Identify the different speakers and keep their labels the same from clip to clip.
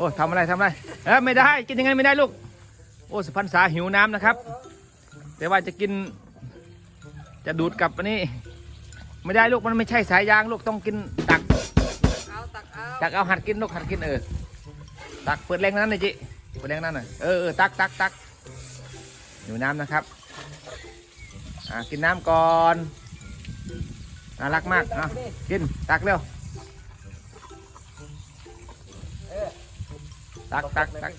Speaker 1: อ้ทำอะไรทำอะไรเออไม่ได้กินยังไงไม่ได้ลูก โอ้สุพรรณษาหิวน้ำนะครับ แต่ว่าจะกิน จะดูดกลับอันนี้ ไม่ได้ลูกมันไม่ใช่สายยางลูกต้องกินตัก
Speaker 2: เอาตักเอา
Speaker 1: ตักเอาหัดกินลูกหัดกินเออตักเปิดแรงนั้นเลยจิเปิดแรงนั้นหน่อยเออเออตักตักตักหิวน้ำนะครับอ่ากินน้ำก่อนน่ารักมากอะกินตักเร็ว ตักตักตัก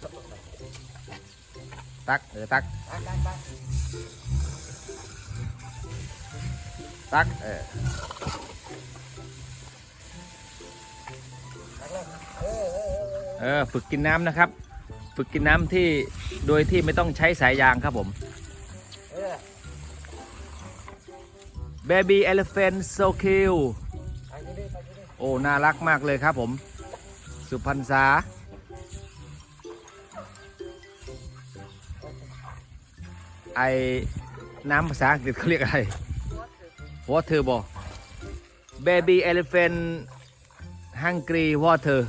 Speaker 1: ตักเออตัก
Speaker 2: ตัก
Speaker 1: เออเออฝึกกินน้ำนะครับ ฝึกกินน้ำที่โดยที่ไม่ต้องใช้สายยางครับผม
Speaker 2: เออ
Speaker 1: Baby Elephant so cute
Speaker 2: ตักดิตักดิ
Speaker 1: โอ้ น่ารักมากเลยครับผม สุพรรณษา น้ำภาษาอังกฤษเขาเรียกอะไร water บอ Baby Elephant Hungry Water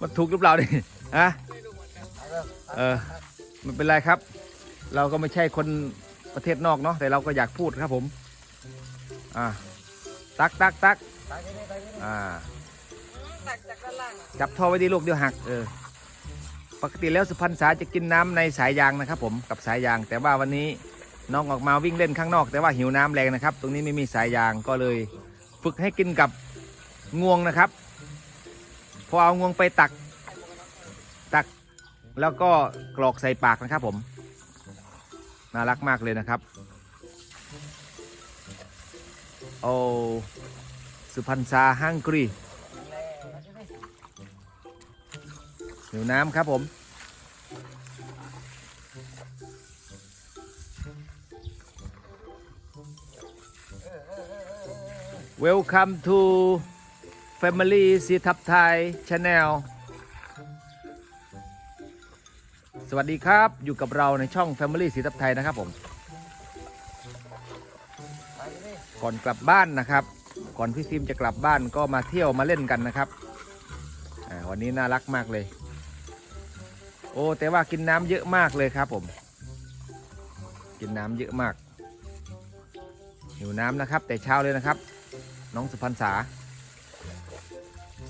Speaker 1: มันถูกหรือเปล่าเนี่ยฮะเออไม่เป็นไรครับ เราก็ไม่ใช่คนประเทศนอกเนาะแต่เราก็อยากพูดครับผม อ่าตักตักตัก
Speaker 2: ตักดิตักดิ
Speaker 1: อ่า
Speaker 2: ตักจากด้านล่างอะ
Speaker 1: จับท่อไว้ดีลูกเดี๋ยวหักเออ ปกติแล้วสุพรรณษาจะกินน้ำในสายยางนะครับ ผมกับสายยาง แต่ว่าวันนี้น้องออกมาวิ่งเล่นข้างนอก แต่ว่าหิวน้ำแรงนะครับ ตรงนี้ไม่มีสายยางก็เลย ฝึกให้กินกับงวงนะครับ พอเอางวงไปตักตัก แล้วก็กรอกใส่ปากนะครับผมน่ารักมากเลยนะครับโอ้สุพรรณษาฮังกรี หิวน้ำครับผม Welcome to Family สีทับไทย Channel สวัสดีครับอยู่กับเราในช่อง Family สีทับไทยนะครับผม
Speaker 2: ก่
Speaker 1: อนกลับบ้านนะครับ ก่อนพี่ฟิมจะกลับบ้านก็มาเที่ยวมาเล่นกันนะครับวันนี้น่ารักมากเลย โอ้แต่ว่ากินน้ำเยอะมากเลยครับผม กินน้ำเยอะมากหิวน้ำนะครับ แต่เช้าเลยนะครับ น้องสุพรรณษา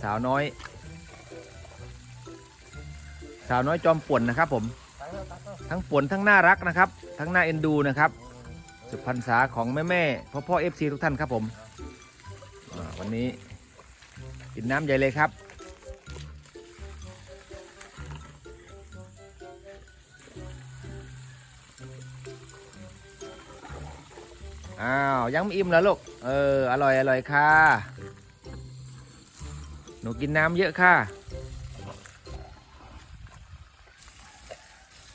Speaker 1: สาวน้อย สาวน้อยจอมป่วนนะครับ ผม ทั้งป่วนทั้งน่ารักนะครับ ทั้งน่าเอ็นดูนะครับ สุพรรณษาของแม่แม่พ่อพ่อเอฟซีทุกท่านครับผมวันนี้กินน้ำใหญ่เลยครับ อ้าวยังไม่อิ่มเหรอลูก เอออร่อยอร่อยค่ะ หนูกินน้ำเยอะค่ะ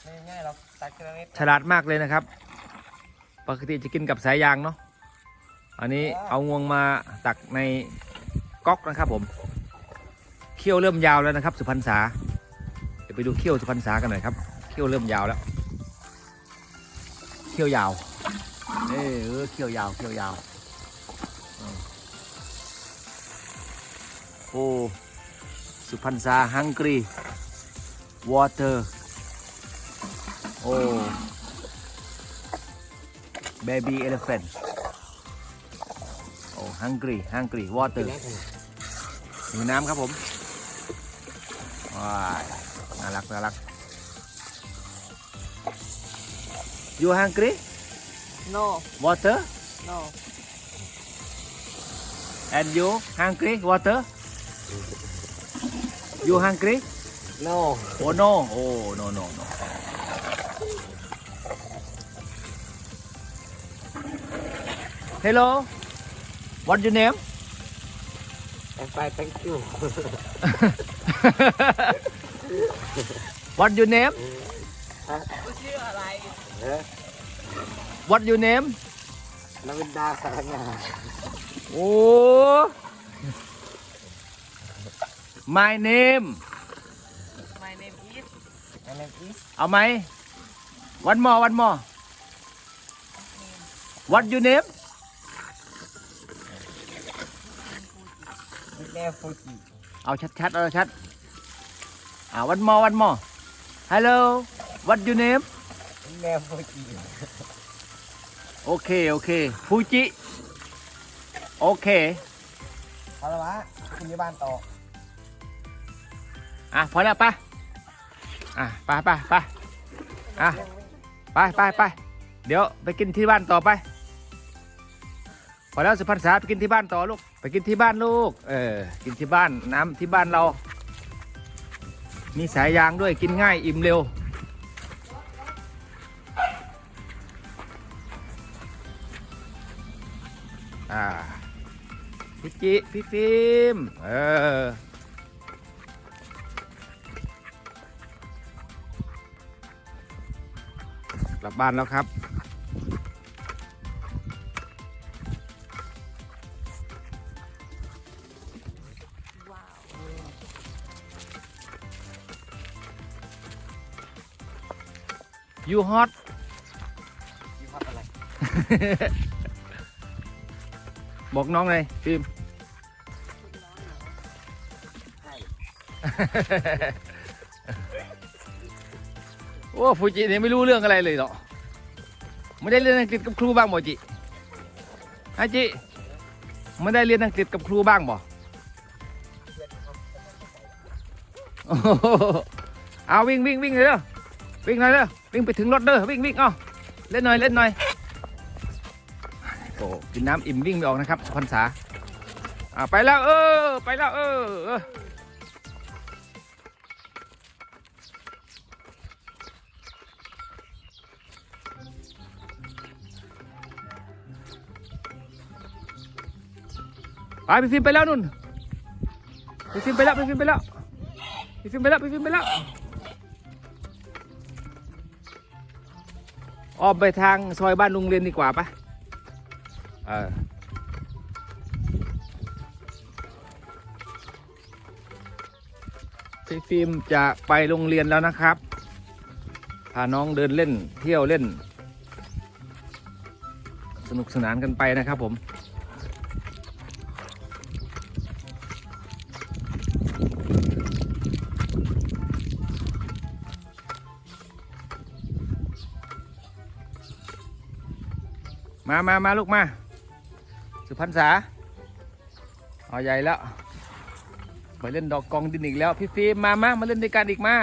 Speaker 2: ไม่ง่ายหรอกตักทีละนิด
Speaker 1: ฉลาดมากเลยนะครับ ปกติจะกินกับสายยางเนาะ อันนี้เอางวงมาตักในก๊อกนะครับผม เขี้ยวเริ่มยาวแล้วนะครับ สุพรรณษา เดี๋ยวไปดูเขี้ยวสุพรรณษากันหน่อยครับ เขี้ยวเริ่มยาวแล้ว เขี้ยวยาว เออเออเขียวยาวเขียวยาวโอ้สุพรรณษาฮังกรีวอเตอร์โอ้ baby elephant โอ้ hungry hungry water หิวน้ำครับผมว้ายน่ารักน่ารัก you hungry
Speaker 2: No.
Speaker 1: Water?
Speaker 2: No.
Speaker 1: And you hungry? Water? You hungry?
Speaker 2: No.
Speaker 1: Oh no. Oh no no no. Hello. What's your name?
Speaker 2: Fine, thank you.
Speaker 1: What's your name?
Speaker 2: Uh,
Speaker 1: what your name
Speaker 2: นวินดาสารงา
Speaker 1: โอ้ my name
Speaker 2: My name is My name is
Speaker 1: เอาไหม one more one more what your name
Speaker 2: แม่ฟูจิ
Speaker 1: เอาชัดๆเอาชัดอ่าวันมอวันมอ Hello what your name
Speaker 2: แม่ฟูจิ
Speaker 1: โอเค โอเคฟูจิ โอเค
Speaker 2: เอาละวะคุณที่บ้านต่อ
Speaker 1: อะ พอแล้วไปอะไปไปไปอะ ไปไปไปเดี๋ยวไปกินที่บ้านต่อไป พอแล้วสุพรรณษาไปกินที่บ้านต่อลูก ไปกินที่บ้านลูก เออ กินที่บ้านน้ำที่บ้านเรา มีสายยางด้วยกินง่ายอิ่มเร็ว จิพี่ฟิล์มเออกลับบ้านแล้วครับ ยูฮอต
Speaker 2: มีพัดอะไร
Speaker 1: บอกน้องเลยฟิล์ม โอ้ฟูจิเนี่ยไม่รู้เรื่องอะไรเลยหรอกไม่ได้เรียนอังกฤษกับครูบ้างบ่จิฮะจิไม่ได้เรียนอังกฤษกับครูบ้างบ่โอ้โหเอาวิ่งวิ่งวิ่งเลยเด้อวิ่งหน่อยเด้อวิ่งไปถึงรถเด้อวิ่งวิ่งเอาเล่นหน่อยเล่นหน่อยโอ้กินน้ำอิ่มวิ่งไม่ออกนะครับสุพรรษาอ่าไปแล้วเออไปแล้วเออ ไปพี่ฟิล์มไปแล้วนุ่นพี่ฟิล์มไปแล้วพี่ฟิล์มไปแล้วพี่ฟิล์มไปแล้วพี่ฟิล์มไปแล้วออกไปทางซอยบ้านลุงเรียนดีกว่าปะเออพี่ฟิล์มจะไปโรงเรียนแล้วนะครับพาน้องเดินเล่นเที่ยวเล่น สนุกสนานกันไปนะครับผม มามามาลูกมา สุพรรณษาเอาใหญ่แล้วไปเล่นดอกกองดินอีกแล้ว พี่ฟิล์มมามามาเล่นด้วยกันอีกมา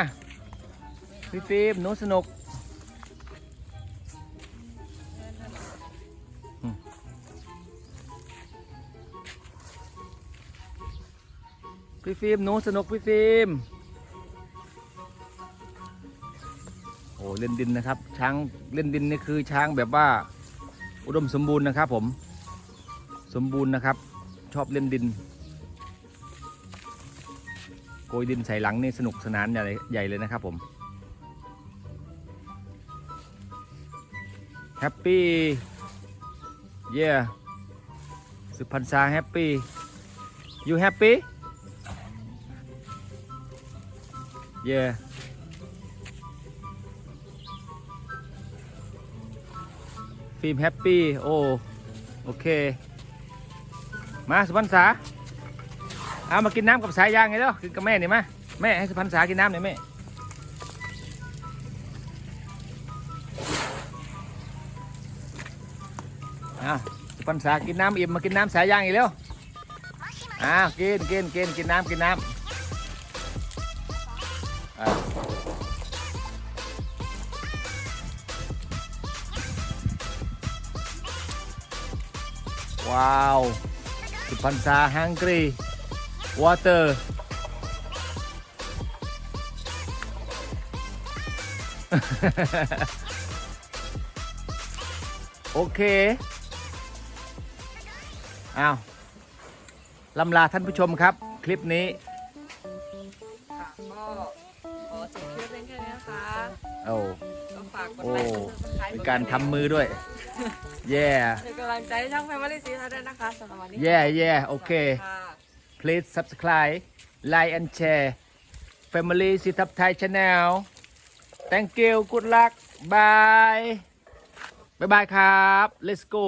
Speaker 1: พี่ฟิล์มหนูสนุกพี่ฟิล์มหนูสนุกพี่ฟิล์มโอ้เล่นดินนะครับ ช้างเล่นดินนี่คือช้างแบบว่า อุดมสมบูรณ์นะครับ ผม สมบูรณ์นะครับ ชอบเล่นดิน โกยดินใส่หลังนี่สนุกสนานใหญ่ใหญ่เลยนะครับผมแฮปปี้เย่สุพรรณษาแฮปปี้ you happy yeah ฟิล์มแฮปปี้โอ้โอเค มาสุพรรษาเอามากินน้ำกับสายยางไงเด้อกินกับแม่นี่มาแม่ให้สุพรรษากินน้ำหน่อยแม่อาสุพรรณษากินน้ำอิ่มมากินน้ำสายยางอีกแล้วอ่ากินกินกินกินน้ำกินน้ำ อ่าว้าวสุพรรณษาฮังกรีวอเตอร์โอเคอ้าวลำลาท่านผู้ชมครับ คลิปนี้
Speaker 3: ค่ะก็ขอจบคลิปเพียงแค่นี้นะคะ
Speaker 1: โอ้
Speaker 3: ก็ฝากกด
Speaker 1: โอ้
Speaker 3: ไลค์กดซับสไครต์
Speaker 1: มีการทำมือด้วย แย่
Speaker 3: เป็น กำลังใจให้ช่างแฟมิลี่ซีท่าด้วยนะคะสำหรับวันนี้
Speaker 1: แย่แย่โอเค
Speaker 3: ค่ะ
Speaker 1: please subscribe like and share family สิทับไทย channel thank you good luck bye บ๊ายบายครับ let's go